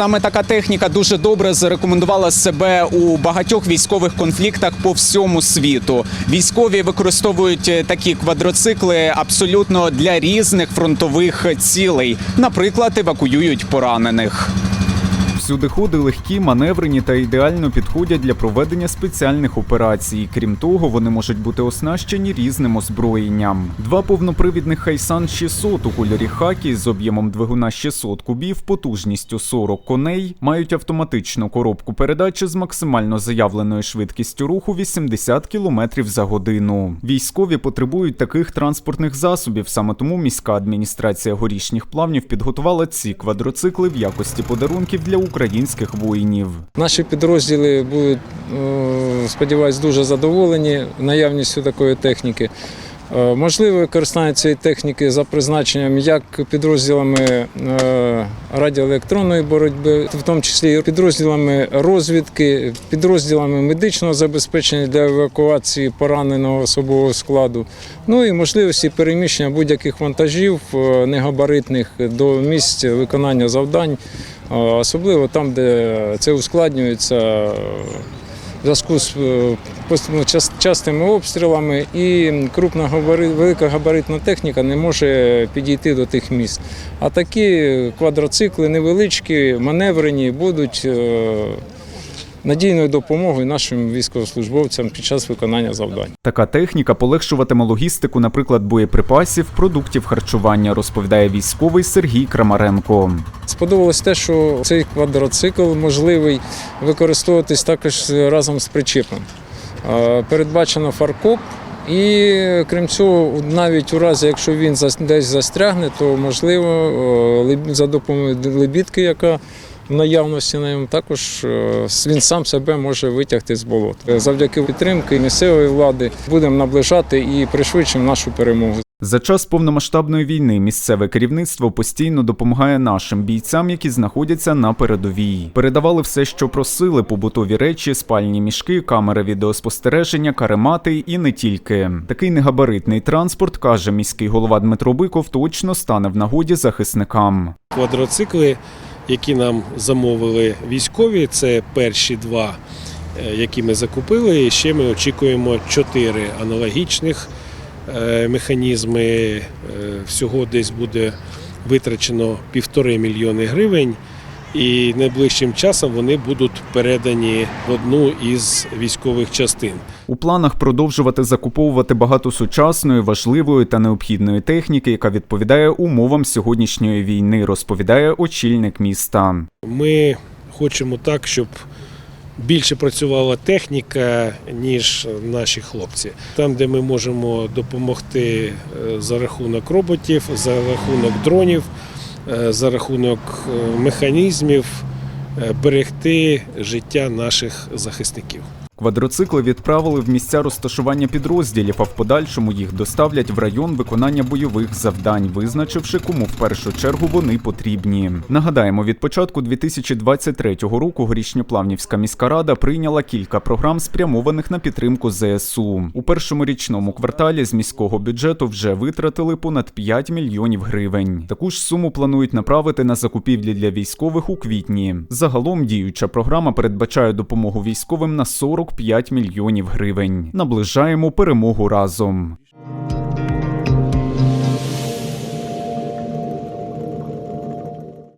Саме така техніка дуже добре зарекомендувала себе у багатьох військових конфліктах по всьому світу. Військові використовують е, такі квадроцикли абсолютно для різних фронтових цілей. Наприклад, евакуюють поранених. Всюди ходи легкі, маневрені та ідеально підходять для проведення спеціальних операцій. Крім того, вони можуть бути оснащені різним озброєнням. Два повнопривідних Хайсан 600 у кольорі хакі з об'ємом двигуна 600 кубів, потужністю 40 коней, мають автоматичну коробку передачі з максимально заявленою швидкістю руху 80 км за годину. Військові потребують таких транспортних засобів. Саме тому міська адміністрація горішніх плавнів підготувала ці квадроцикли в якості подарунків для українських воїнів. Наші підрозділи будуть, е, сподіваюсь, дуже задоволені наявністю такої техніки. Е, Можливе використання цієї техніки за призначенням як підрозділами е, радіоелектронної боротьби, в тому числі підрозділами розвідки, підрозділами медичного забезпечення для евакуації пораненого особового складу, ну і можливості переміщення будь-яких вантажів е, негабаритних до місць виконання завдань, особливо там, де це ускладнюється. В зв'язку з е, ну, час- частими обстрілами і крупна велика габаритна техніка не може підійти до тих місць. А такі квадроцикли невеличкі, маневрені будуть е, надійною допомогою нашим військовослужбовцям під час виконання завдань. Така техніка полегшуватиме логістику, наприклад, боєприпасів, продуктів харчування, розповідає військовий Сергій Крамаренко. Сподобалось те, що цей квадроцикл можливий використовуватись також разом з причепом. Передбачено фаркоп. І крім цього, навіть у разі, якщо він десь застрягне, то можливо за допомогою лебідки, яка наявності на ньому, також е, він сам себе може витягти з болот. Е, Завдяки підтримки місцевої влади будемо наближати і пришвидшимо нашу перемогу. За час повномасштабної війни місцеве керівництво постійно допомагає нашим бійцям, які знаходяться на передовій. Передавали все, що просили: побутові речі, спальні мішки, камери відеоспостереження, каремати і не тільки. Такий негабаритний транспорт каже міський голова Дмитро Биков, точно стане в нагоді захисникам. квадроцикли, які нам замовили військові. Це перші два, е, які ми закупили. І ще ми очікуємо чотири аналогічних е, механізми. Е, Всього десь буде витрачено півтори мільйони гривень. І найближчим часом вони будуть передані в одну із військових частин. У планах продовжувати закуповувати багато сучасної, важливої та необхідної техніки, яка відповідає умовам сьогоднішньої війни, розповідає очільник міста. Ми хочемо так, щоб більше працювала техніка, ніж наші хлопці. Там, де ми можемо допомогти е, за рахунок роботів, за рахунок дронів, за рахунок е, механізмів, е, берегти життя наших захисників. Квадроцикли відправили в місця розташування підрозділів, а в подальшому їх доставлять в район виконання бойових завдань, визначивши, кому в першу чергу вони потрібні. Нагадаємо, від початку 2023 року Горішньоплавнівська міська рада прийняла кілька програм, спрямованих на підтримку ЗСУ. У першому річному кварталі з міського бюджету вже витратили понад 5 мільйонів гривень. Таку ж суму планують направити на закупівлі для військових у квітні. Загалом діюча програма передбачає допомогу військовим на 45 мільйонів гривень. Наближаємо перемогу разом.